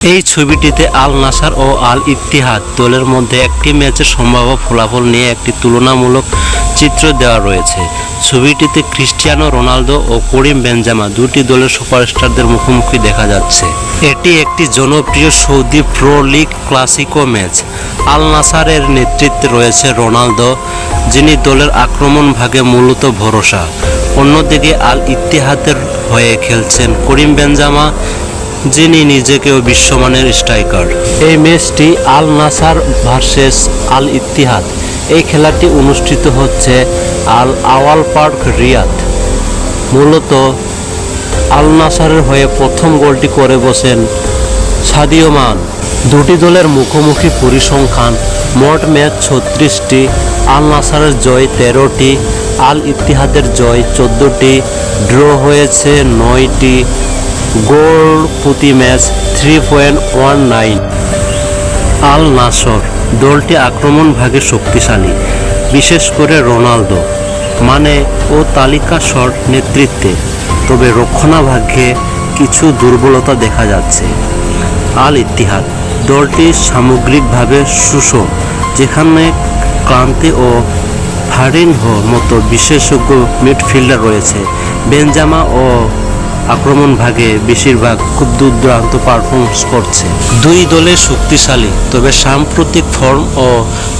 এই ছবিটিতে আল নাসার ও আল ইত্তিহাদ দলের মধ্যে একটি ম্যাচের সম্ভাব্য ফলাফল নিয়ে একটি তুলনামূলক চিত্র দেওয়া রয়েছে। ছবিটিতে ক্রিস্টিয়ানো রোনালদো ও করিম বেনজামা দুটি দলের সুপারস্টারদের মুখোমুখি দেখা যাচ্ছে। এটি একটি জনপ্রিয় Saudi pro league clasico match. Al নাসারের নেতৃত্বে রয়েছে রোনালদো, যিনি দলের আক্রমণ ভাগে মূলত ভরসা। অন্যদিকে আল ইত্তিহাদের হয়ে খেলছেন করিম বেনজামা যিনি নিজেকেও বিশ্বমানের স্ট্রাইকার। এই ম্যাচটি আল নাসার ভার্সেস আল ইতিহাদ এই খেলাটি অনুষ্ঠিত হচ্ছে আল আওয়াল পার্ক রিয়াদ। মূলত আল নাসারের হয়ে প্রথম গোলটি করে বসেন সাদিও মান। দুটি দলের মুখোমুখি পরিসংখ্যান মোট ম্যাচ ছত্রিশটি, আল নাসারের জয় তেরোটি, আল ইতিহাদের জয় চোদ্দোটি, ড্র হয়েছে নয়টি। গোল প্রতি match three point one nine. Al Nassr দলটি আক্রমণ ভাগে শক্তিশালী, বিশেষ করে রোনালদো। মানে ও তালিকা শট নেতৃত্বে, তবে রক্ষণাভাগ্যে কিছু দুর্বলতা দেখা যাচ্ছে। আল ইত্তিহাদ দলটি সামগ্রিকভাবে সুষম যেখানে ক্লান্তি ও ফারিনহ মতো বিশেষজ্ঞ মিডফিল্ডার রয়েছে। বেনজামা ও আক্রমণ ভাগে বেশিরভাগ খুব দুর্দান্ত পারফরমেন্স করছে। দুই দলে শক্তিশালী, তবে সাম্প্রতিক ফর্ম ও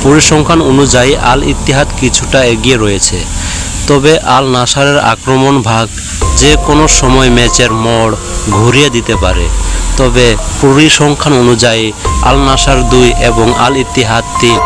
পরিসংখ্যান অনুযায়ী আল ইতিহাদ কিছুটা এগিয়ে রয়েছে। তবে আল নাসারের আক্রমণ ভাগ যে কোনো সময় ম্যাচের মোড় ঘুরিয়ে দিতে পারে। তবে পরিসংখ্যান অনুযায়ী আল নাসার দুই এবং আল ইত্তিহাদ তিন।